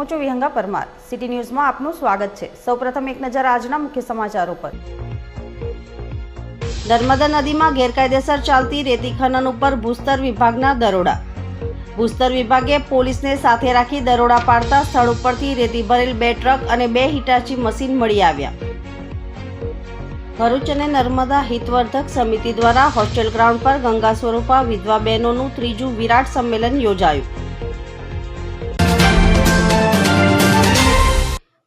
હું વિહંગા પરમાર સિટી ન્યૂઝમાં આપનું સ્વાગત છે. સૌપ્રથમ એક નજર આજના મુખ્ય સમાચારો પર. નર્મદા નદીમાં ગેરકાયદેસર ચાલતી રેતી ખનન ઉપર ભૂસ્તર વિભાગના દરોડા. ભૂસ્તર વિભાગે પોલીસને સાથે રાખી દરોડા પાડતા સ્થળ ઉપરથી રેતી ભરેલ બે ટ્રક અને બે હિટાચી મશીન મળી આવ્યા. ભરૂચ અને નર્મદા હિતવર્ધક સમિતિ દ્વારા હોસ્ટેલ ગ્રાઉન્ડ પર ગંગા સ્વરૂપા, વિધવા બહેનોનું ત્રીજું વિરાટ સંમેલન યોજાયું.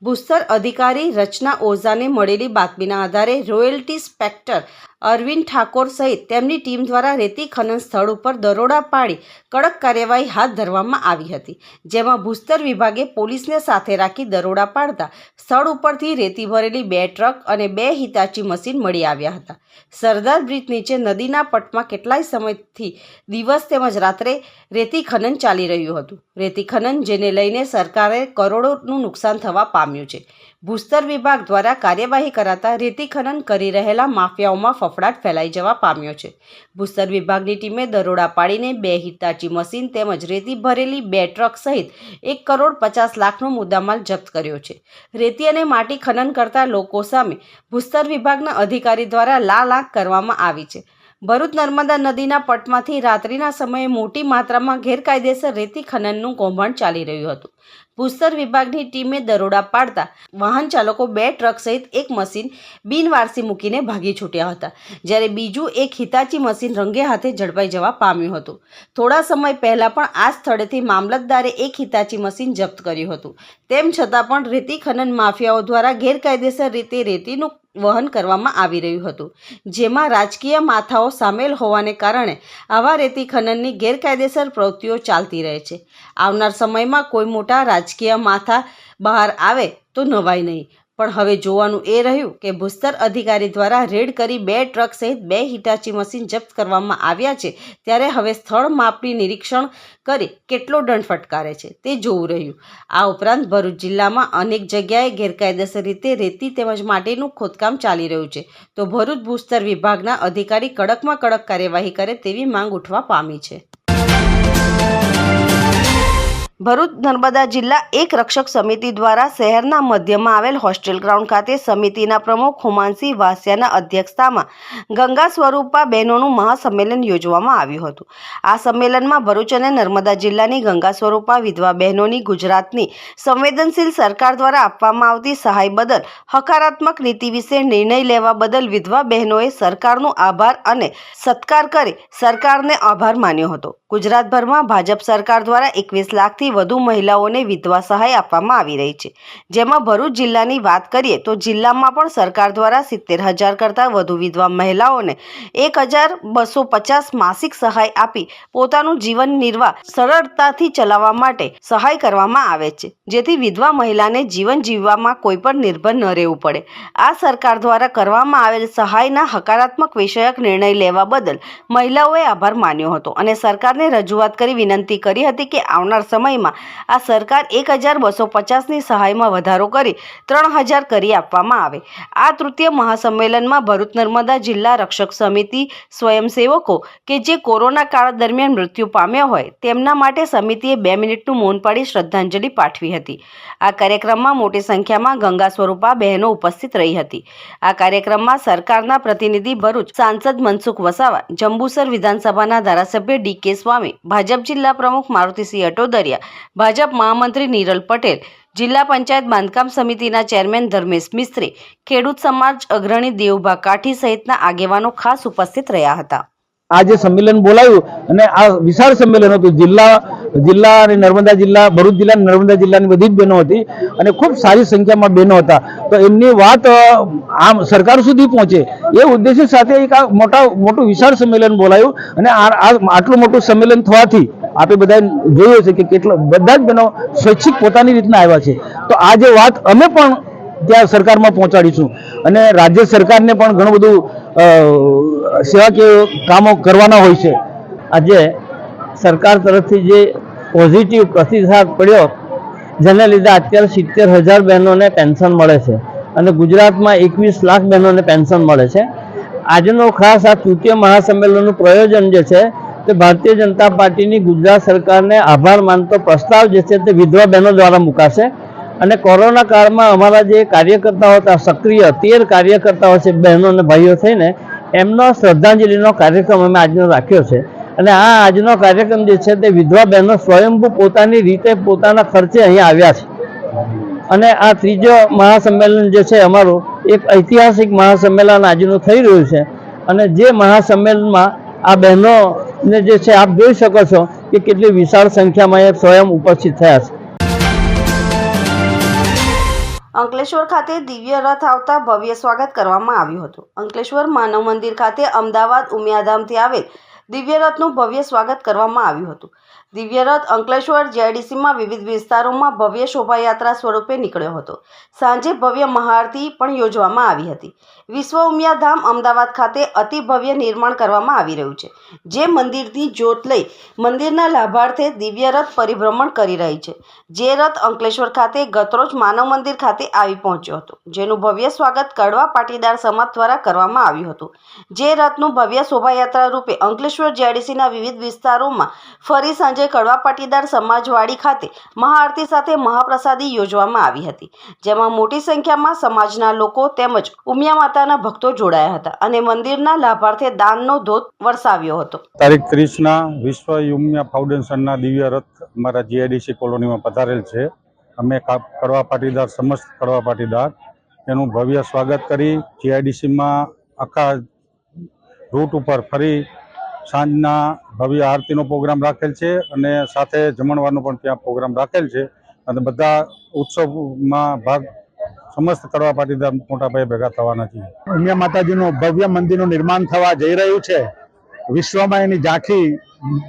ભૂસ્તર અધિકારી રચના ઓઝાને મળેલી બાતમીના આધારે રોયલ્ટી સ્પેક્ટર અરવિંદ ઠાકોર સહિત તેમની ટીમ દ્વારા રેતી ખનન સ્થળ ઉપર દરોડા પાડી કડક કાર્યવાહી હાથ ધરવામાં આવી હતી, જેમાં ભૂસ્તર વિભાગે પોલીસને સાથે રાખી દરોડા પાડતા સ્થળ ઉપરથી રેતી ભરેલી બે ટ્રક અને બે હિતાચી મશીન મળી આવ્યા હતા. સરદાર બ્રિજ નીચે નદીના પટમાં કેટલાય સમયથી દિવસ તેમજ રાત્રે રેતી ખનન ચાલી રહ્યું હતું. રેતી ખનન જેને લઈને સરકારે કરોડોનું નુકસાન થવા પામ્યું છે. ભૂસ્તર વિભાગ દ્વારા કાર્યવાહી કરાતા રેતી ખનન કરી રહેલા માફિયાઓમાં ફફડાટ ફેલાઈ જવા પામ્યો છે. ભૂસ્તર વિભાગની ટીમે દરોડા પાડીને બે હિતાચી મશીન તેમજ રેતી ભરેલી બે ટ્રક સહિત એક કરોડ પચાસ લાખનો મુદ્દામાલ જપ્ત કર્યો છે. રેતી અને માટી ખનન કરતા લોકો સામે ભૂસ્તર વિભાગના અધિકારી દ્વારા લાલ આંખ કરવામાં આવી છે. ભરૂચ નર્મદા નદીના પટમાંથી રાત્રિના સમયે મોટી માત્રામાં ગેરકાયદેસર રેતી ખનનનું કૌભાંડ ચાલી રહ્યું હતું. ભૂસ્તર વિભાગની ટીમે દરોડા પાડતા વાહન ચાલકો બે ટ્રક સહિત એક મશીન બિનવારસી મૂકીને ભાગી છૂટ્યા હતા. જ્યારે બીજું એક હિતાચી મશીન રંગે હાથે ઝડપાઈ જવા પામ્યું હતું. થોડા સમય પહેલાં પણ આ સ્થળેથી મામલતદારે એક હિતાચી મશીન જપ્ત કર્યું હતું. તેમ છતાં પણ રેતી ખનન માફિયાઓ દ્વારા ગેરકાયદેસર રીતે રેતીનું વહન કરવામાં આવી રહ્યું હતું. જેમાં રાજકીય માથાઓ સામેલ હોવાને કારણે આવા રેતી ખનનની ગેરકાયદેસર પ્રવૃત્તિઓ ચાલતી રહે છે. આવનાર સમયમાં કોઈ મોટા રાજકીય માથા બહાર આવે તો નવાય નહીં. પણ હવે જોવાનું એ રહ્યું કે ભૂસ્તર અધિકારી દ્વારા રેડ કરી બે ટ્રક સહિત બે હિટાચી મશીન જપ્ત કરવામાં આવ્યા છે. ત્યારે હવે સ્થળ માપની નિરીક્ષણ કરી કેટલો દંડ ફટકારે છે તે જોવું રહ્યું. આ ઉપરાંત ભરૂચ જિલ્લામાં અનેક જગ્યાએ ગેરકાયદેસર રીતે રેતી તેમજ માટીનું ખોદકામ ચાલી રહ્યું છે. તો ભરૂચ ભૂસ્તર વિભાગના અધિકારી કડકમાં કડક કાર્યવાહી કરે તેવી માંગ ઉઠવા પામી છે. ભરૂચ નર્મદા જિલ્લા એક રક્ષક સમિતિ દ્વારા શહેરના મધ્યમાં આવેલ હોસ્ટેલ ગ્રાઉન્ડ ખાતે સમિતિના પ્રમુખ હુમાનસિંહ વાસિયાના અધ્યક્ષતામાં ગંગા સ્વરૂપા બહેનોનું મહાસંમેલન યોજવામાં આવ્યું હતું. આ સંમેલનમાં ભરૂચ અને નર્મદા જિલ્લાની ગંગા સ્વરૂપા વિધવા બહેનોની ગુજરાતની સંવેદનશીલ સરકાર દ્વારા આપવામાં આવતી સહાય બદલ હકારાત્મક નીતિ વિશે નિર્ણય લેવા બદલ વિધવા બહેનોએ સરકારનો આભાર અને સત્કાર કરી સરકારને આભાર માન્યો હતો. ગુજરાતભરમાં ભાજપ સરકાર દ્વારા એકવીસ લાખથી વધુ મહિલાઓને વિધવા સહાય આપવામાં આવી રહી છે. જેમાં ભરૂચ જિલ્લાની વાત કરીએ તો જિલ્લામાં પણ સરકાર દ્વારા સિત્તેર હજાર કરતાં વધુ વિધવા મહિલાઓને એક હજાર બસો પચાસ માસિક સહાય આપી પોતાનું જીવન નિર્વાહ સરળતાથી ચલાવવા માટે સહાય કરવામાં આવે છે. જેથી વિધવા મહિલાને જીવન જીવવામાં કોઈ પણ નિર્ભર ન રહેવું પડે. આ સરકાર દ્વારા કરવામાં આવેલ સહાયના હકારાત્મક વિષયક નિર્ણય લેવા બદલ મહિલાઓએ આભાર માન્યો હતો અને સરકારને રજૂઆત કરી વિનંતી કરી હતી કે આવનાર સમયમાં આ સરકાર એક હજાર બસો પચાસની સહાયમાં વધારો કરી ત્રણ હજાર કરી આપવામાં આવે. આ તૃતીય મહાસંમેલનમાં ભરૂચ નર્મદા જિલ્લા રક્ષક સમિતિ સ્વયંસેવકો કે જે કોરોના કાળ દરમિયાન મૃત્યુ પામ્યા હોય તેમના માટે સમિતિએ બે મિનિટનું મૌન પાડી શ્રદ્ધાંજલિ પાઠવી હતી. આ કાર્યક્રમમાં મોટી સંખ્યામાં ગંગા સ્વરૂપા બહેનો ઉપસ્થિત રહી હતી. આ કાર્યક્રમમાં સરકારના પ્રતિનિધિ ભરૂચ સાંસદ મનસુખ વસાવા, જંબુસર વિધાનસભાના ધારાસભ્ય ડી કે સ્વામી, ભાજપ જિલ્લા પ્રમુખ મારુતિસિંહ અટોદરિયા ભાજપ મહામંત્રી નીરલ પટેલ, જિલ્લા પંચાયત બાંધકામ સમિતિના ચેરમેન ધર્મેશ મિસ્ત્રી, ખેડૂત સમાજ અગ્રણી દેવભા કાઠી સહિતના આગેવાનો ખાસ ઉપસ્થિત રહ્યા હતા. આજે સંમેલન બોલાયું અને આ વિશાળ સંમેલન હતું, જિલ્લા જિલ્લા અને નર્મદા જિલ્લા, ભરૂચ જિલ્લા નર્મદા જિલ્લાની બધી જ બહેનો હતી અને ખૂબ સારી સંખ્યામાં બહેનો હતા. તો એમની વાત આમ સરકાર સુધી પહોંચે એ ઉદ્દેશ્ય સાથે એક આ મોટા, મોટું વિશાળ સંમેલન બોલાયું અને આ આટલું મોટું સંમેલન થવાથી આપણે બધા જોયું છે કે કેટલા, બધા જ બહેનો સ્વૈચ્છિક પોતાની રીતના આવ્યા છે. તો આ જે વાત અમે પણ ત્યાં સરકારમાં પહોંચાડીશું. અને રાજ્ય સરકારને પણ ઘણું બધું સેવાકીય કામો કરવાના હોય છે. આજે સરકાર તરફથી જે પોઝિટિવ પ્રતિસાદ પડ્યો, જેને લીધે અત્યારે સિત્તેર હજાર બહેનોને પેન્શન મળે છે. અને ગુજરાતમાં એકવીસ લાખ બહેનોને પેન્શન મળે છે. આજનો ખાસ આ તૃતીય મહાસંમેલનનું પ્રયોજન જે છે તે ભારતીય જનતા પાર્ટીની ગુજરાત સરકારને આભાર માનતો પ્રસ્તાવ જે છે તે વિધવા બહેનો દ્વારા મુકાશે. અને કોરોના કાળમાં અમારા જે કાર્યકર્તાઓ હતા, સક્રિય તેર કાર્યકર્તાઓ છે, બહેનો અને ભાઈઓ થઈને, એમનો શ્રદ્ધાંજલિનો કાર્યક્રમ અમે આજનો રાખ્યો છે. અને આ આજનો કાર્યક્રમ જે છે તે વિધવા બહેનો સ્વયંભૂ પોતાની રીતે પોતાના ખર્ચે અહીંયા આવ્યા છે. અને આ ત્રીજો મહાસંમેલન જે છે અમારું, એક ઐતિહાસિક મહાસંમેલન આજનું થઈ રહ્યું છે. અને જે મહાસંમેલનમાં આ બહેનોને જે છે, આપ જોઈ શકો છો કે કેટલી વિશાળ સંખ્યામાં એ સ્વયં ઉપસ્થિત થયા છે. અંકલેશ્વર ખાતે દિવ્ય રથ આવતા ભવ્ય સ્વાગત કરવામાં આવ્યું હતું. અંકલેશ્વર માનવ મંદિર ખાતે અમદાવાદ ઉમિયાધામથી આવેલ દિવ્ય રથનું ભવ્ય સ્વાગત કરવામાં આવ્યું હતું. દિવ્ય રથ અંકલેશ્વર જેડીસીમાં વિવિધ વિસ્તારોમાં ભવ્ય શોભાયાત્રા સ્વરૂપે નીકળ્યો હતો. સાંજે ભવ્ય મહાઆરતી પણ યોજવામાં આવી હતી. વિશ્વ ઉમિયાધામ અમદાવાદ ખાતે અતિ ભવ્ય નિર્માણ કરવામાં આવી રહ્યું છે, જે મંદિરની જ્યોત લઈ મંદિરના લાભાર્થે દિવ્ય રથ પરિભ્રમણ કરી રહી છે. જે રથ અંકલેશ્વર ખાતે ગતરોજ માનવ મંદિર ખાતે આવી પહોંચ્યો હતો, જેનું ભવ્ય સ્વાગત કડવા પાટીદાર સમાજ દ્વારા કરવામાં આવ્યું હતું. જે રથનું ભવ્ય શોભાયાત્રા રૂપે અંકલેશ્વર જેડીસીના વિવિધ વિસ્તારોમાં ફરી સાંજે કડવા પાટીદાર સમાજવાડી ખાતે મહાઆરતી સાથે મહાપ્રસાદી યોજવામાં આવી હતી, જેમાં મોટી સંખ્યામાં સમાજના લોકો તેમજ ઉમિયા માતાના ભક્તો જોડાયા હતા અને મંદિરના લાભાર્થે દાનનો ધોધ વરસાવ્યો હતો. તારીખ ત્રીસના વિશ્વ યુમિયા ફાઉન્ડેશનના દિવ્ય રથ અમારા જીઆઈડીસી કોલોનીમાં પધારેલ છે. અમે કડવા પાટીદાર, સમસ્ત કડવા પાટીદાર. એનું ભવ્ય સ્વાગત કરી જીઆઈડીસીમાં આખા રૂટ ઉપર ફરી સાંજના ભવ્ય આરતીનો પ્રોગ્રામ રાખેલ છે અને સાથે જમણવારનો પણ ત્યાં પ્રોગ્રામ રાખેલ છે. અને બધા ઉત્સવમાં ભાગ સમસ્ત કડવા પાટીદાર મોટા ભાઈ ભેગા થવાના છે ઉમિયા માતાજીનું ભવ્ય મંદિરનું નિર્માણ થવા જઈ રહ્યું છે. વિશ્વમાં એની ઝાંખી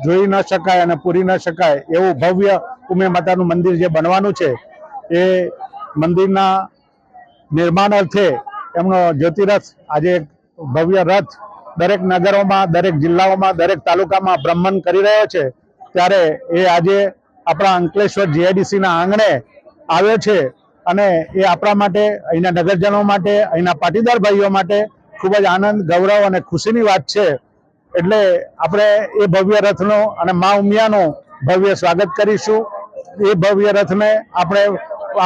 જોઈ ન શકાય અને પૂરી ન શકાય એવું ભવ્ય ઉમિયા માતાનું મંદિર જે બનવાનું છે, એ મંદિરના નિર્માણ અર્થે એમનો જ્યોતિરથ આજે ભવ્ય રથ દરેક નગરોમાં, દરેક જિલ્લાઓમાં, દરેક તાલુકામાં ભ્રમણ કરી રહ્યો છે. ત્યારે એ આજે આપણા અંકલેશ્વર જીઆઈડીસીના આંગણે આવ્યો છે અને એ આપણા માટે, અહીંના નગરજનો માટે, અહીંના પાટીદાર ભાઈઓ માટે ખૂબ જ આનંદ, ગૌરવ અને ખુશીની વાત છે. એટલે આપણે એ ભવ્ય રથનો અને મા ઉમિયાનું ભવ્ય સ્વાગત કરીશું. એ ભવ્ય રથને આપણે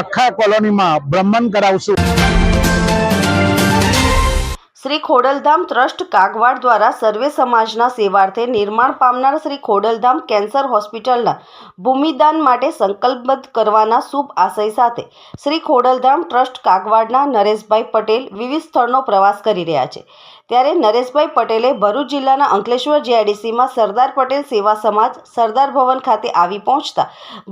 આખા કોલોનીમાં ભ્રમણ કરાવશું. શ્રી ખોડલધામ ટ્રસ્ટ કાગવાડ દ્વારા સર્વે સમાજના સેવાર્થે નિર્માણ પામનાર શ્રી ખોડલધામ કેન્સર હોસ્પિટલના ભૂમિદાન માટે સંકલ્પબદ્ધ કરવાના શુભ આશય સાથે શ્રી ખોડલધામ ટ્રસ્ટ કાગવાડના નરેશભાઈ પટેલ વિવિધ સ્થળનો પ્રવાસ કરી રહ્યા છે. ત્યારે નરેશભાઈ પટેલે ભરૂચ જિલ્લાના અંકલેશ્વર જીઆઈડીસીમાં સરદાર પટેલ સેવા સમાજ, સરદાર ભવન ખાતે આવી પહોંચતા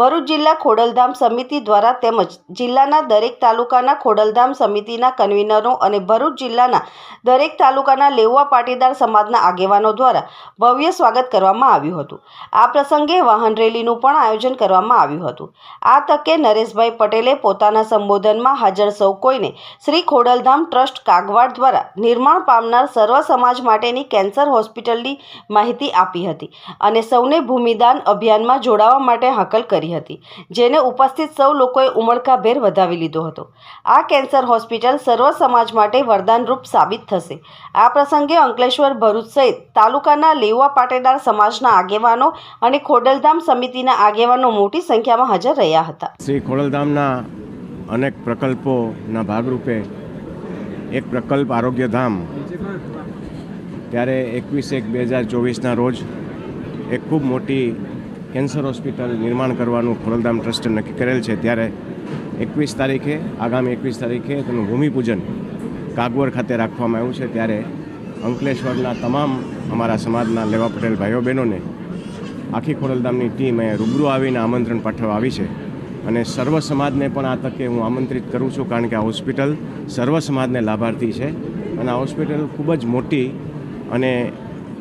ભરૂચ જિલ્લા ખોડલધામ સમિતિ દ્વારા તેમજ જિલ્લાના દરેક તાલુકાના ખોડલધામ સમિતિના કન્વીનરો અને ભરૂચ જિલ્લાના દરેક તાલુકાના લેવા પાટીદાર સમાજના આગેવાનો દ્વારા ભવ્ય સ્વાગત કરવામાં આવ્યું હતું. આ પ્રસંગે વાહન રેલીનું પણ આયોજન કરવામાં આવ્યું હતું. આ તકે નરેશભાઈ પટેલે પોતાના સંબોધનમાં હાજર સૌ કોઈને શ્રી ખોડલધામ ટ્રસ્ટ કાગવાડ દ્વારા નિર્માણ પામનાર સર્વ સમાજ માટેની કેન્સર હોસ્પિટલની માહિતી આપી હતી અને સૌને ભૂમિદાન અભિયાનમાં જોડાવા માટે હાકલ કરી હતી, જેને ઉપસ્થિત સૌ લોકોએ ઉમળકાભેર વધાવી લીધો હતો. આ કેન્સર હોસ્પિટલ સર્વ સમાજ માટે વરદાનરૂપ સાબિત થશે. આ પ્રસંગે અંકલેશ્વર ભરૂચ સહિત તાલુકાના લેવા પાટેદાર સમાજના આગેવાનો અને ખોડલધામ સમિતિના આગેવાનો મોટી સંખ્યામાં હાજર રહ્યા હતા. શ્રી ખોડલધામના અનેક પ્રકલ્પોના ભાગરૂપે એક પ્રકલ્પ આરોગ્યધામ ત્યારે એકવીસ એક બે હજાર ચોવીસના રોજ એક ખૂબ મોટી કેન્સર હોસ્પિટલ નિર્માણ કરવાનું ખોડલધામ ટ્રસ્ટે નક્કી કરેલ છે. ત્યારે એકવીસ તારીખે, આગામી એકવીસ તારીખે તેનું ભૂમિપૂજન કાગવર ખાતે રાખવામાં આવ્યું છે. ત્યારે અંકલેશ્વરના તમામ અમારા સમાજના લેવા પટેલ ભાઈઓ બહેનોને આખી ખોડલધામની ટીમ રૂબરૂ આવીને આમંત્રણ પાઠવવા આવી છે. અને સર્વ સમાજને પણ આ તકે હું આમંત્રિત કરું છું કારણ કે આ હોસ્પિટલ સર્વ સમાજને લાભાર્થી છે. અને આ હોસ્પિટલ ખૂબ જ મોટી અને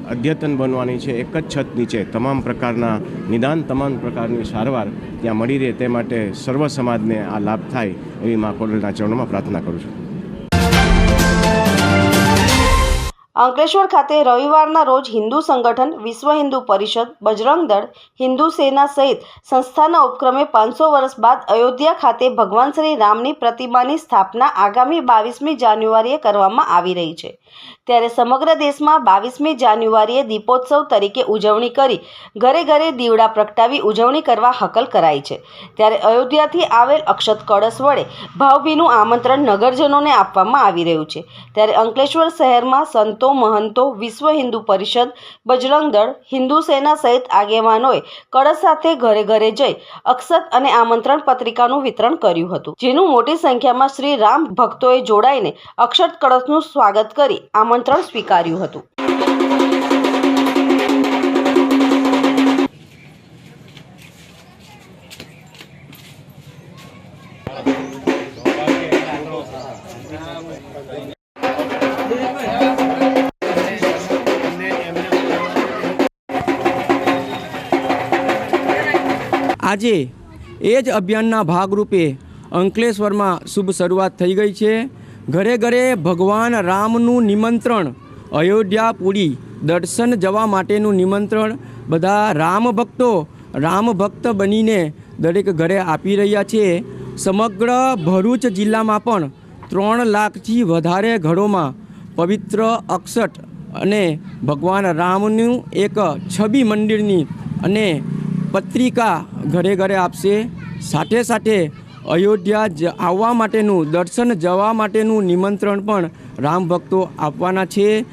અદ્યતન બનવાની છે. એક જ છત નીચે તમામ પ્રકારના નિદાન, તમામ પ્રકારની સારવાર ત્યાં મળી રહે તે માટે સર્વ સમાજને આ લાભ થાય એવી મા કોડલના ચરણોમાં પ્રાર્થના કરું છું. અંકલેશ્વર ખાતે રવિવારના રોજ હિન્દુ સંગઠન, વિશ્વ હિન્દુ પરિષદ, બજરંગ દળ, હિન્દુ સેના સહિત સંસ્થાના ઉપક્રમે પાંચસો વર્ષ બાદ અયોધ્યા ખાતે ભગવાન શ્રી રામની પ્રતિમાની સ્થાપના આગામી બાવીસમી જાન્યુઆરીએ કરવામાં આવી રહી છે. ત્યારે સમગ્ર દેશમાં બાવીસમી જાન્યુઆરીએ દીપોત્સવ તરીકે ઉજવણી કરી, ઘરે ઘરે દીવડા પ્રગટાવી ઉજવણી કરવા હકલ કરાઈ છે. ત્યારે અયોધ્યાથી આવેલ અક્ષત કળશ વડે ભાવભીનું આમંત્રણ નગરજનોને આપવામાં આવી રહ્યું છે. ત્યારે અંકલેશ્વર શહેરમાં સંતો મહંતો, વિશ્વ હિન્દુ પરિષદ, બજરંગ દળ, હિન્દુ સેના સહિત આગેવાનોએ કળશ સાથે ઘરે ઘરે જઈ અક્ષત અને આમંત્રણ પત્રિકાનું વિતરણ કર્યું હતું, જેનું મોટી સંખ્યામાં શ્રી રામ ભક્તોએ જોડાઈને અક્ષત કળશનું સ્વાગત કરી આમંત્રણ સ્વીકાર્યું હતું. આજે એ જ અભિયાનના ભાગરૂપે અંકલેશ્વરમાં શુભ શરૂઆત થઈ ગઈ છે. ઘરે ઘરે ભગવાન રામનું નિમંત્રણ, અયોધ્યા પુરી દર્શન જવા માટેનું નિમંત્રણ, બધા રામ ભક્તો રામ ભક્ત બનીને દરેક ઘરે આપી રહ્યા છે. સમગ્ર ભરૂચ જિલ્લામાં પણ ત્રણ લાખથી વધારે ઘરોમાં પવિત્ર અક્ષટ અને ભગવાન રામનું એક છબી મંદિરની અને પત્રિકા ઘરે ઘરે આપશે. સાથે સાથે અયોધ્યા જ આવવા માટેનું, દર્શન જવા માટેનું નિમંત્રણ પણ રામ ભક્તો આપવાના છે.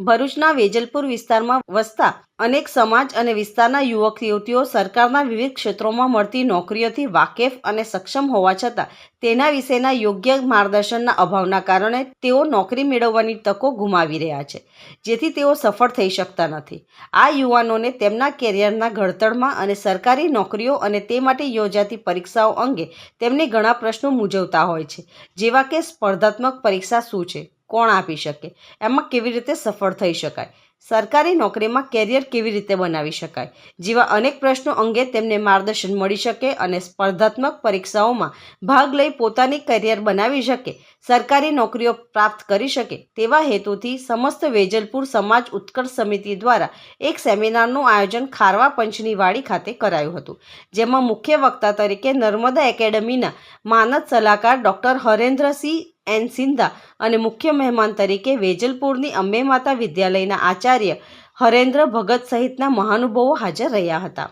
ભરૂચના વેજલપુર વિસ્તારમાં વસતા અનેક સમાજ અને વિસ્તારના યુવક યુવતીઓ સરકારના વિવિધ ક્ષેત્રોમાં મળતી નોકરીઓથી વાકેફ અને સક્ષમ હોવા છતાં તેના વિશેના યોગ્ય માર્ગદર્શનના અભાવના કારણે તેઓ નોકરી મેળવવાની તકો ગુમાવી રહ્યા છે, જેથી તેઓ સફળ થઈ શકતા નથી. આ યુવાનોને તેમના કેરિયરના ઘડતરમાં અને સરકારી નોકરીઓ અને તે માટે યોજાતી પરીક્ષાઓ અંગે તેમને ઘણા પ્રશ્નો મૂંઝવતા હોય છે, જેવા કે સ્પર્ધાત્મક પરીક્ષા શું છે? કોણ આપી શકે? એમાં કેવી રીતે સફળ થઈ શકાય? સરકારી નોકરીમાં કેરિયર કેવી રીતે બનાવી શકાય? જેવા અનેક પ્રશ્નો અંગે તેમને માર્ગદર્શન મળી શકે અને સ્પર્ધાત્મક પરીક્ષાઓમાં ભાગ લઈ પોતાની કરિયર બનાવી શકે, સરકારી નોકરીઓ પ્રાપ્ત કરી શકે, તેવા હેતુથી સમસ્ત વેજલપુર સમાજ ઉત્કર્ષ સમિતિ દ્વારા એક સેમિનારનું આયોજન ખારવા પંચની વાડી ખાતે કરાયું હતું, જેમાં મુખ્ય વક્તા તરીકે નર્મદા એકેડમીના માનદ સલાહકાર ડૉક્ટર હરેન્દ્રસિંહ એન સિંધા અને મુખ્ય મહેમાન તરીકે વેજલપુરની અંબે માતા વિદ્યાલયના આચાર્ય હરેન્દ્ર ભગત સહિતના મહાનુભાવો હાજર રહ્યા હતા.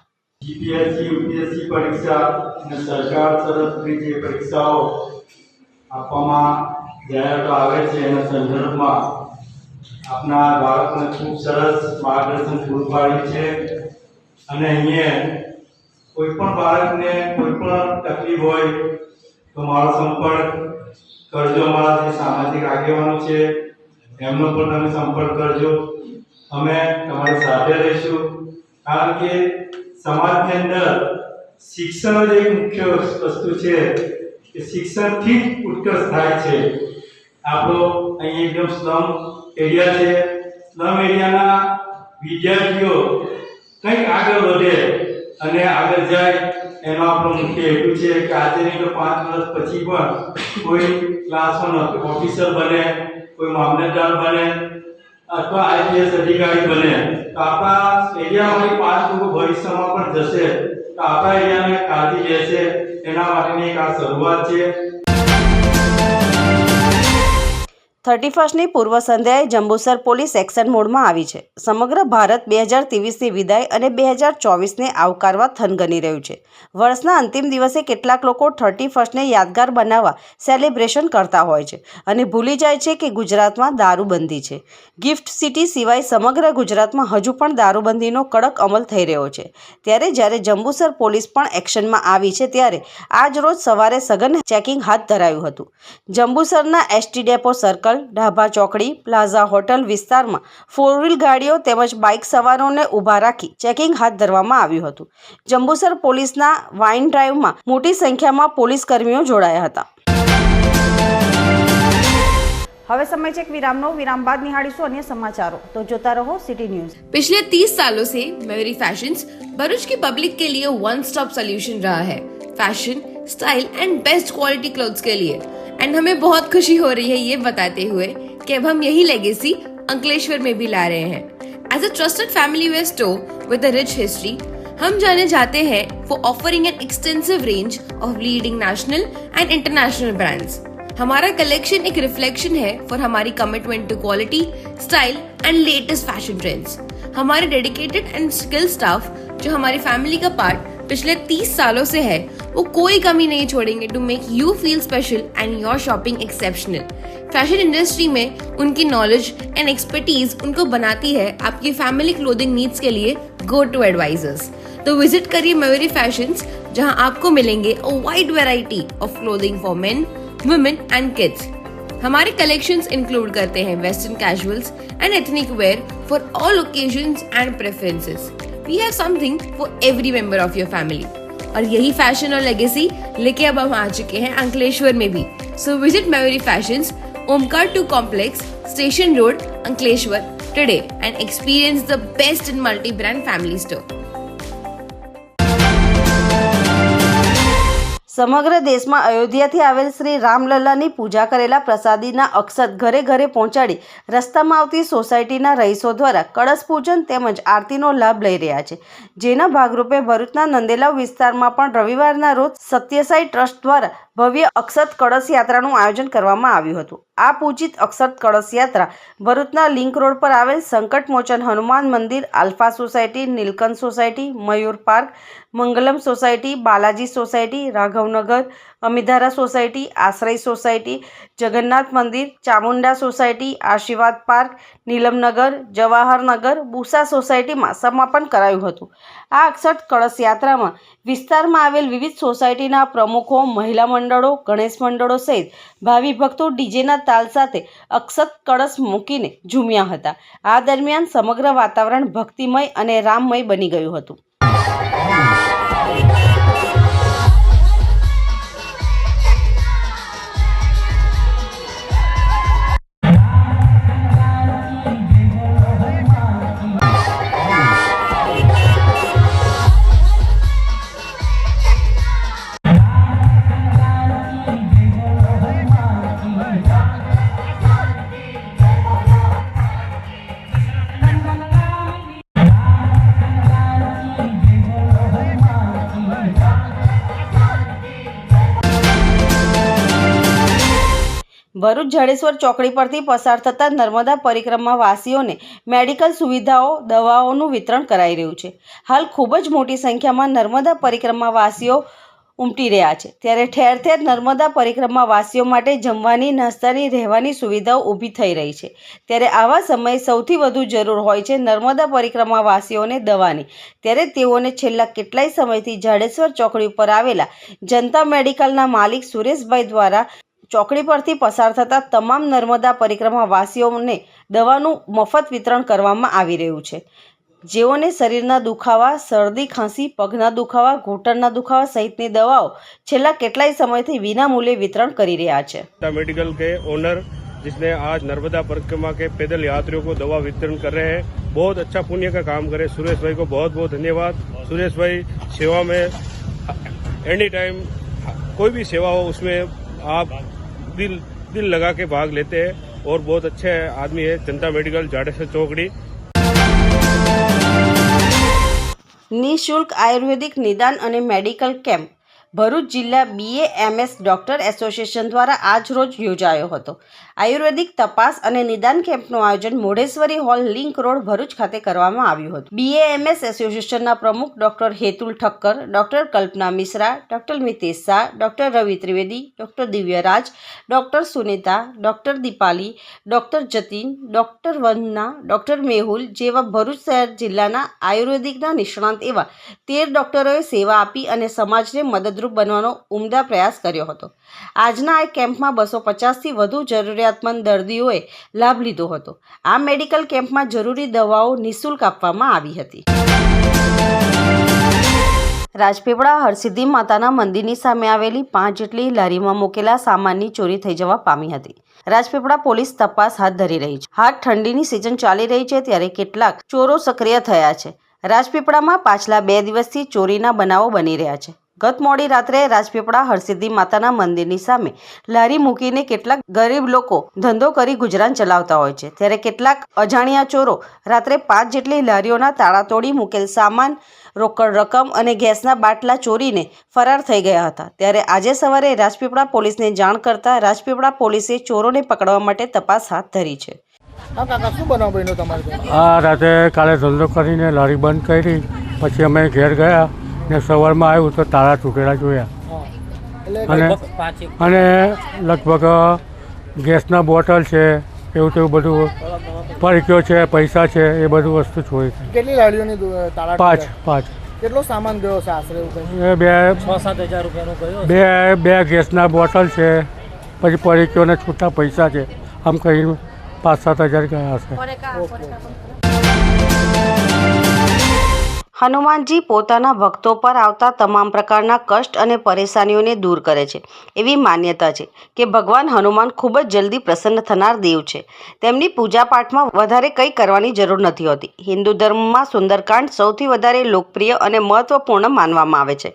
આપના બાળકને ખૂબ સરસ માર્ગદર્શન પૂરું પાડ્યું છે. અને અહીંયા કોઈ પણ બાળકને કોઈ પણ તકલીફ હોય તો મારો સંપર્ક કરજો અમારા જે સામાજિક આગેવાનો છે. એમનો પણ તમે સંપર્ક કરજો. અમે તમારી સાથે રહીશું. કારણ કે સમાજની અંદર શિક્ષણ જ એક મુખ્ય વસ્તુ છે કે શિક્ષણથી જ ઉત્કર્ષ થાય છે. આપણો અહીં એકદમ સ્લમ એરિયા છે. સ્લમ એરિયાના વિદ્યાર્થીઓ કંઈક આગળ વધે અને આગળ જાય એનો આપણો મુખ્ય હેતુ છે કે આજે નહીં તો પાંચ વર્ષ પછી પણ કોઈ ક્લાસમાં ઓફિસર બને, કોઈ મામલતદાર બને, અથવા આઈપીએસ અધિકારી બને, તો આપણા એરિયામાંથી પાંચ લોકો ભવિષ્યમાં પણ જશે. તો આપણા એરિયાને કાળજી લેશે. એના માટેની એક આ શરૂઆત છે. થર્ટી ફર્સ્ટની પૂર્વ સંધ્યાએ જંબુસર પોલીસ એક્શન મોડમાં આવી છે. સમગ્ર ભારત બે હજાર ત્રેવીસની વિદાય અને બે હજાર ચોવીસને આવકારવા થનગની રહ્યું છે. વર્ષના અંતિમ દિવસે કેટલાક લોકો થર્ટી ફર્સ્ટને યાદગાર બનાવવા સેલિબ્રેશન કરતા હોય છે અને ભૂલી જાય છે કે ગુજરાતમાં દારૂબંધી છે. ગિફ્ટ સિટી સિવાય સમગ્ર ગુજરાતમાં હજુ પણ દારૂબંધીનો કડક અમલ થઈ રહ્યો છે. ત્યારે જ્યારે જંબુસર પોલીસ પણ એક્શનમાં આવી છે ત્યારે આજ રોજ સવારે સઘન ચેકિંગ હાથ ધરાયું હતું. જંબુસરના ST depot circle ઢાબા ચોકડી પ્લાઝા હોટલ વિસ્તારમાં ફોર વ્હીલ ગાડીઓ તેમજ બાઇક સવારોને ઊભા રાખી ચેકિંગ હાથ ધરવામાં આવ્યું હતું જંબુસર પોલીસના વાઇન ડ્રાઈવમાં મોટી સંખ્યામાં પોલીસ કર્મીઓ જોડાયા હતા હવે સમય છે એક વિરામનો વિરામ બાદ નિહાળીશું અન્ય સમાચારો તો જોતા રહો સિટી ન્યૂઝ पिछले 30 सालों से मयूरी फैशंस भरूच की पब्लिक के लिए वन स्टॉप सोल्यूशन रहा है fashion style and best quality clothes के लिए एंड हमें बहुत खुशी हो रही है ये बताते हुए कि अब हम यही लेगेसी अंकलेश्वर में भी ला रहे हैं। As a trusted family wear store with a rich history हम जाने जाते हैं for offering an extensive range of leading national and international brands हमारा कलेक्शन एक रिफ्लेक्शन है फॉर हमारी commitment to quality style and latest fashion trends हमारे dedicated and skill staff जो हमारी फैमिली का पार्ट पिछले 30 सालों से है। वो कोई कमी नहीं छोड़ेंगे to make you feel special and your shopping exceptional fashion industry में उनकी नॉलेज एंड एक्सपर्टीज उनको बनाती है आपकी फैमिली क्लोथिंग नीड्स के लिए गो टू एडवाइजर्स तो विज़िट करिए मयूरी फ़ैशन जहाँ आपको मिलेंगे a wide variety of clothing for men women and kids हमारे कलेक्शंस इंक्लूड करते हैं western casuals and ethnic wear for all occasion and preferences we have something for every member of your family और यही fashion और legacy लेके अब हम आ चुके हैं अंकलेश्वर में भी so visit memory fashions Omkar two complex station road Ankleshwar today and experience the best in multi brand family store સમગ્ર દેશમાં અયોધ્યાથી આવેલ શ્રી રામલલ્લાની પૂજા કરેલા પ્રસાદીના અક્ષત ઘરે ઘરે પહોંચાડી રસ્તામાં આવતી સોસાયટીના રહીશો દ્વારા કળશ પૂજન તેમજ આરતીનો લાભ લઈ રહ્યા છે. જેના ભાગરૂપે ભરૂચના નંદેલાવ વિસ્તારમાં પણ રવિવારના રોજ સત્યસાઈ ટ્રસ્ટ દ્વારા ભવ્ય અક્ષત કળશ યાત્રાનું આયોજન કરવામાં આવ્યું હતું. આ પૂજિત અક્ષત કળશ યાત્રા ભરૂચના લિંક રોડ પર આવેલ Sankatmochan Hanuman Mandir, alpha society, Nilkanth society, Mayur park Mangalam society, Balaji society, Raghavnagar, Amidhara society, Ashray society, Jagannath Mandir, Chamunda society, Ashirwad park, Neelamnagar, Jawaharnagar, Busa સોસાયટીમાં સમાપન કરાયું હતું. આ અક્ષત કળશ યાત્રામાં વિસ્તારમાં આવેલ વિવિધ સોસાયટીના પ્રમુખો, મહિલા મંડળો, ગણેશ મંડળો સહિત ભાવિ ભક્તો ડીજેના તાલ સાથે અક્ષત કળશ મૂકીને ઝૂમ્યા હતા. આ દરમિયાન સમગ્ર વાતાવરણ ભક્તિમય અને રામમય બની ગયું હતું. ભરૂચ જડેશ્વર ચોકડી પરથી પસાર થતા નર્મદા પરિક્રમા વાસીઓને મેડિકલ સુવિધાઓ, દવાઓનું વિતરણ કરાઈ રહ્યું છે. હાલ ખૂબ જ મોટી સંખ્યામાં નર્મદા પરિક્રમા વાસીઓ ઉમટી રહ્યા છે. ત્યારે ઠેર ઠેર નર્મદા પરિક્રમા વાસીઓ માટે જમવાની, નાસ્તાની, રહેવાની સુવિધાઓ ઊભી થઈ રહી છે. ત્યારે આવા સમયે સૌથી વધુ જરૂર હોય છે નર્મદા પરિક્રમા વાસીઓને દવાની. ત્યારે તેઓને છેલ્લા કેટલાય સમયથી જાડેશ્વર ચોકડી ઉપર આવેલા જનતા મેડિકલના માલિક સુરેશભાઈ દ્વારા ચોકડી પરથી પસાર થતા તમામ નર્મદા પરિક્રમા વાસીઓને દવાનું મફત વિતરણ કરવામાં આવી રહ્યું છે જેઓને શરીરના દુખાવા શરદી ખાંસી પગના દુખાવા ઘૂંટણના દુખાવા સહિતની દવાઓ છેલ્લા કેટલાય સમયથી વિનામૂલ્યે વિતરણ કરી રહ્યા છે टाटा मेडिकल के ओनर जिसने आज नर्मदा परिक्रमा के पैदल यात्रियों को दवा वितरण कर रहे हैं बहुत अच्छा पुण्य का काम करे सुरेश भाई को बहुत बहुत धन्यवाद सुरेश भाई सेवा में एनी टाइम कोई भी सेवा हो उसमें आप दिल दिल लगा के भाग लेते हैं और बहुत अच्छे आदमी है जनता मेडिकल जाडेश्वर चौकड़ी નિઃશુલ્ક આયુર્વેદિક નિદાન અને મેડિકલ કેમ્પ ભરૂચ જિલ્લા બીએએમએસ ડોક્ટર એસોસિએશન દ્વારા આજ રોજ યોજાયો હતો. આયુર્વેદિક તપાસ અને નિદાન કેમ્પનું આયોજન Modheshwari hall link road Bharuch ખાતે કરવામાં આવ્યું હતું. બીએએમએસ એસોસિએશનના પ્રમુખ doctor Hetul Thakkar, doctor Kalpana Mishra, doctor Mitesh Shah, doctor Ravi Trivedi, doctor Divyaraj, doctor Sunita, doctor Deepali, doctor Jatin, doctor Vandana, doctor Mehul જેવા ભરૂચ શહેર જિલ્લાના આયુર્વેદિકના નિષ્ણાંત એવા તેર ડોક્ટરોએ સેવા આપી અને સમાજને મદદરૂપ બનવાનો ઉમદા પ્રયાસ કર્યો હતો. આજના આ કેમ્પમાં બસો પચાસથી વધુ જરૂરિયાતમંદ દર્દીઓએ લાભ લીધો હતો. આ મેડિકલ કેમ્પમાં જરૂરી દવાઓ નિઃશુલ્ક આપવામાં આવી હતી. રાજપીપળા હરસિદ્ધિ માતાના મંદિરની સામે આવેલી પાંચ જેટલી લારીમાં મૂકેલા સામાનની ચોરી થઈ જવા પામી હતી. રાજપીપળા પોલીસ તપાસ હાથ ધરી રહી છે. હાથ ઠંડીની સિઝન ચાલી રહી છે ત્યારે કેટલાક ચોરો સક્રિય થયા છે. રાજપીપળામાં પાછલા બે દિવસથી ચોરીના બનાવો બની રહ્યા છે. ગત મોડી રાત્રે રાજપીપળા હરસિદ્ધિ માતાના મંદિરની સામે લારી મૂકીને કેટલાક ગરીબ લોકો ધંધો કરી ગુજરાન ચલાવતા હોય છે. ત્યારે કેટલાક અજાણ્યા ચોરો રાત્રે પાંચ જેટલી લારીઓના તાળા તોડી મૂકેલ સામાન રોકડ રકમ અને ગેસના બાટલા ચોરીને ફરાર થઈ ગયા હતા. ત્યારે આજે સવારે રાજપીપળા પોલીસને જાણ કરતા રાજપીપળા પોલીસે ચોરોને પકડવા માટે તપાસ હાથ ધરી છે. હા કાકા શું બનાવ બન્યો તમારે ત્યાં? આ રાતે કાલે ધંધો કરીને લારી બંધ કરી પછી અમે ઘેર ગયા. ને સવારમાં આવ્યું તો તાળા તૂટેલા જોયા. અને અને લગભગ ગેસના બોટલ છે એવું તેવું બધું પરક્યો છે પૈસા છે એ બધું વસ્તુ થઈ કેટલી લાડીઓની પાંચ પાંચ. કેટલો સામાન ગયો છે આશરે એ બે છ સાત હજાર રૂપિયાનો ગયો બે બે ગેસના બોટલ છે પછી પરક્યો ને છૂટા પૈસા છે. આમ કહીને પાંચ સાત હજાર ગયા હશે. હનુમાનજી પોતાના ભક્તો પર આવતા તમામ પ્રકારના કષ્ટ અને પરેશાનીઓને દૂર કરે છે. એવી માન્યતા છે કે ભગવાન હનુમાન ખૂબ જ જલ્દી પ્રસન્ન થનાર દેવ છે. તેમની પૂજાપાઠમાં વધારે કંઈ કરવાની જરૂર નથી હોતી. હિન્દુ ધર્મમાં સુંદરકાંડ સૌથી વધારે લોકપ્રિય અને મહત્વપૂર્ણ માનવામાં આવે છે.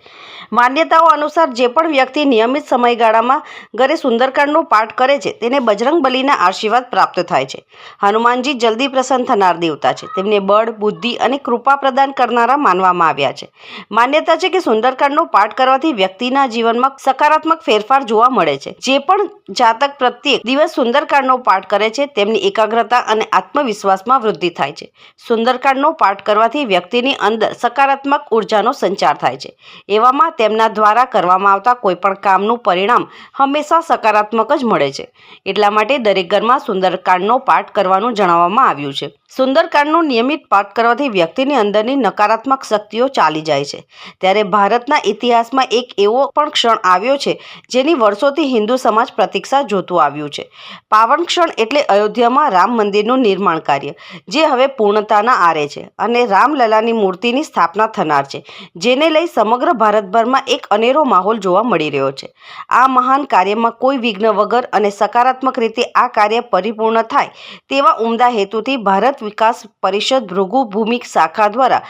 માન્યતાઓ અનુસાર જે પણ વ્યક્તિ નિયમિત સમયગાળામાં ઘરે સુંદરકાંડનો પાઠ કરે છે, તેને બજરંગ બલીના આશીર્વાદ પ્રાપ્ત થાય છે. હનુમાનજી જલ્દી પ્રસન્ન થનાર દેવતા છે. તેમને બળ, બુદ્ધિ અને કૃપા પ્રદાન કરનારા માનવામાં આવ્યા છે. માન્યતા છે કે સુંદરકાંડનો પાઠ કરવાથી વ્યક્તિના જીવનમાં સકારાત્મક ફેરફાર જોવા મળે છે. જે પણ જાતક પ્રત્યેક દિવસ સુંદરકાંડનો પાઠ કરે છે, તેમની એકાગ્રતા અને આત્મવિશ્વાસમાં વૃદ્ધિ થાય છે. સુંદરકાંડનો પાઠ કરવાથી વ્યક્તિની અંદર સકારાત્મક ઉર્જાનો સંચાર થાય છે. એવામાં તેમના દ્વારા કરવામાં આવતા કોઈપણ કામનું પરિણામ હંમેશા સકારાત્મક જ મળે છે. એટલા માટે દરેક ઘરમાં સુંદરકાંડનો પાઠ કરવાનું જણાવવામાં આવ્યું છે. સુંદરકાંડનો નિયમિત પાઠ કરવાથી વ્યક્તિની અંદરની નકારાત્મક શક્તિઓ ચાલી જાય છે. ત્યારે ભારતના ઇતિહાસમાં એક એવો પણ ક્ષણ આવ્યો છે, જેની વર્ષોથી હિન્દુ સમાજ પ્રતીક્ષા જોતું આવ્યું છે. પાવન ક્ષણ એટલે અયોધ્યામાં રામ મંદિરનું નિર્માણ કાર્ય, જે હવે પૂર્ણતાના આરે છે અને રામલલાની મૂર્તિની સ્થાપના થનાર છે, જેને લઈ સમગ્ર ભારતભરમાં એક અનેરો માહોલ જોવા મળી રહ્યો છે. આ મહાન કાર્યમાં કોઈ વિઘ્ન વગર અને સકારાત્મક રીતે આ કાર્ય પરિપૂર્ણ થાય તેવા ઉમદા હેતુથી ભારત વિકાસ પરિષદ ભૃગુ ભૂમિક શાખા દ્વારા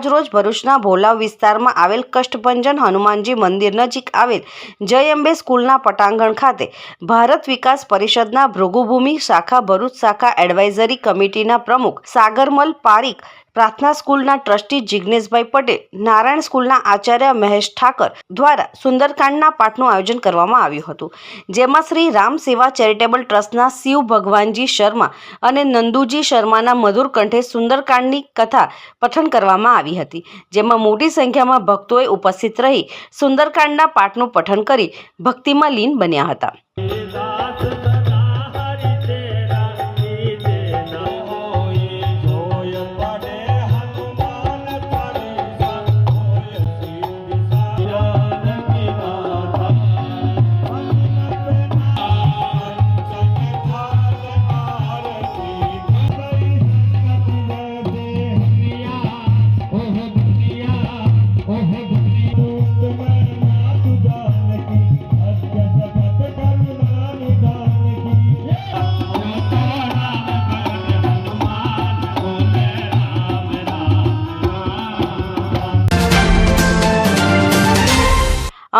આજરોજ ભરૂચના ભોલાવ વિસ્તારમાં આવેલ કષ્ટભંજન હનુમાનજી મંદિર નજીક આવેલ જય અંબે સ્કૂલના પટાંગણ ખાતે ભારત વિકાસ પરિષદના ભૃગુભૂમિ શાખા ભરૂચ શાખા એડવાઇઝરી કમિટીના પ્રમુખ સાગરમલ પારીખ પ્રાર્થના સ્કૂલના ટ્રસ્ટી જિજ્ઞેશભાઈ પટેલ, નારાયણ સ્કૂલના આચાર્ય મહેશ ઠાકર દ્વારા સુંદરકાંડના પાઠનું આયોજન કરવામાં આવ્યું હતું, જેમાં શ્રી રામ સેવા ચેરિટેબલ ટ્રસ્ટના શિવ ભગવાનજી શર્મા અને નંદુજી શર્માના મધુર કંઠે સુંદરકાંડની કથા પઠન કરવામાં આવી હતી, જેમાં મોટી સંખ્યામાં ભક્તોએ ઉપસ્થિત રહી સુંદરકાંડના પાઠનું પઠન કરી ભક્તિમાં લીન બન્યા હતા.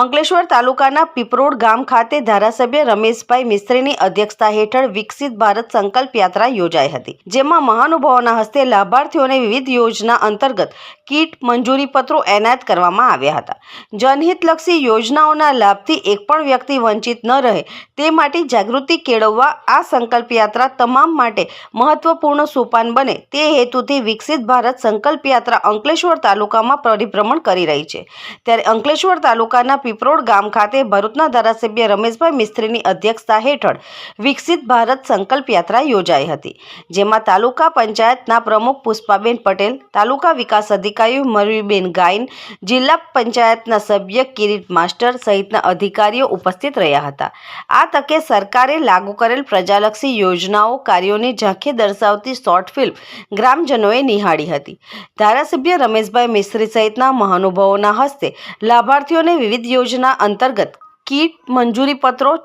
અંકલેશ્વર તાલુકાના પીપરોડ ગામ ખાતે ધારાસભ્ય રમેશભાઈ મિસ્ત્રીની અધ્યક્ષતા હેઠળ વિકસિત ભારત સંકલ્પ યાત્રા યોજાઈ હતી, જેમાં મહાનુભાવોના હસ્તે લાભાર્થીઓને વિવિધ યોજના અંતર્ગત કીટ મંજૂરી પત્રો એનાયત કરવામાં આવ્યા હતા. જનહિતલક્ષી યોજનાઓના લાભથી એક પણ વ્યક્તિ વંચિત ન રહે, તે માટે જાગૃતિ કેળવવા આ સંકલ્પ યાત્રા તમામ માટે મહત્વપૂર્ણ સોપાન બને, તે હેતુથી વિકસિત ભારત સંકલ્પ યાત્રા અંકલેશ્વર તાલુકામાં પરિભ્રમણ કરી રહી છે. ત્યારે અંકલેશ્વર તાલુકાના પીપરોડ ગામ ખાતે ભરૂચના ધારાસભ્ય રમેશભાઈ મિસ્ત્રીની અધ્યક્ષતા હેઠળ વિકસિત ભારત સંકલ્પ યાત્રા યોજાઈ હતી, જેમાં તાલુકા પંચાયતના પ્રમુખ પુષ્પાબેન પટેલ, તાલુકા વિકાસ અધિકારી મરવીબેન ગાયન, જિલ્લા પંચાયતના સભ્ય કિરીટ માસ્ટર સહિતના અધિકારીઓ ઉપસ્થિત રહ્યા હતા. આ તકે સરકારે લાગુ કરેલ પ્રજાલક્ષી યોજનાઓ કાર્યોની ઝાંખી દર્શાવતી શોર્ટ ફિલ્મ ગ્રામજનોએ નિહાળી હતી. ધારાસભ્ય રમેશભાઈ મિસ્ત્રી સહિતના મહાનુભાવોના હસ્તે લાભાર્થીઓને વિવિધ યોજના અંતર્ગત કીટ મંજૂરી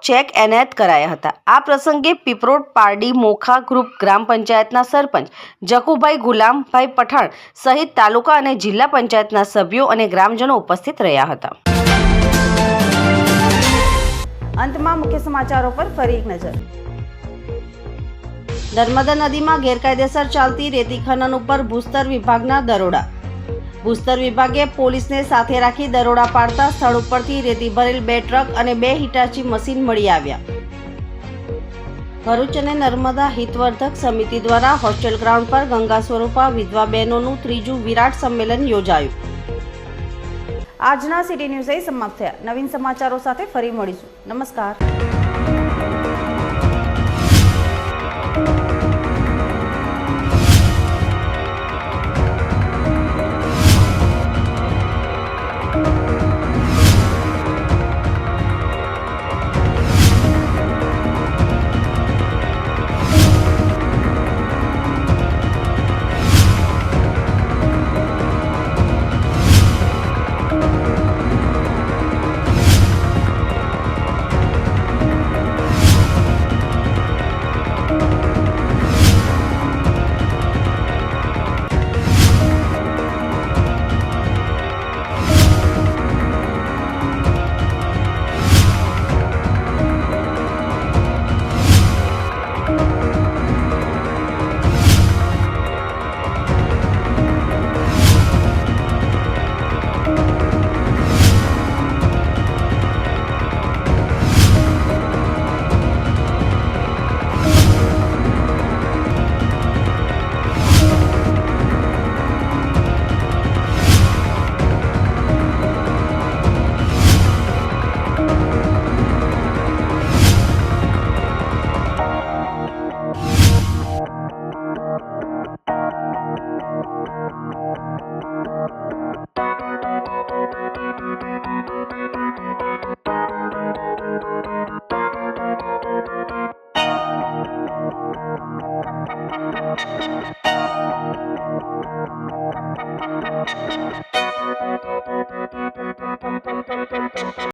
ચેક એનાયત કરાયા હતા. આ પ્રસંગે પીપરોડ પારડી મોખા ગ્રુપ ગ્રામ પંચાયતના સરપંચ જકુભાઈ ગુલામભાઈ પઠાણ સહિત તાલુકા અને જિલ્લા પંચાયતના સભ્યો અને ગ્રામજનો ઉપસ્થિત રહ્યા હતા. અંતમાં મુખ્ય સમાચારો પર ફરી એક નજર. નર્મદા નદીમાં ગેરકાયદેસર ચાલતી રેતી ખનન ઉપર ભૂસ્તર વિભાગના દરોડા. ભૂસ્તર વિભાગે પોલીસને સાથે રાખી દરોડા પાડતા સ્થળ ઉપરથી રેતી ભરેલ બે ટ્રક અને બે હિટાચી મશીન મળી આવ્યા. ભરૂચ અને નર્મદા હિતવર્ધક સમિતિ દ્વારા હોસ્ટેલ ગ્રાઉન્ડ પર ગંગા સ્વરૂપા, વિધવા બહેનોનું ત્રીજું વિરાટ સંમેલન યોજાયું. આજના સિટી ન્યૂઝ એ સમાપ્ત થયા. નવીન સમાચારો સાથે ફરી મળીશું. નમસ્કાર.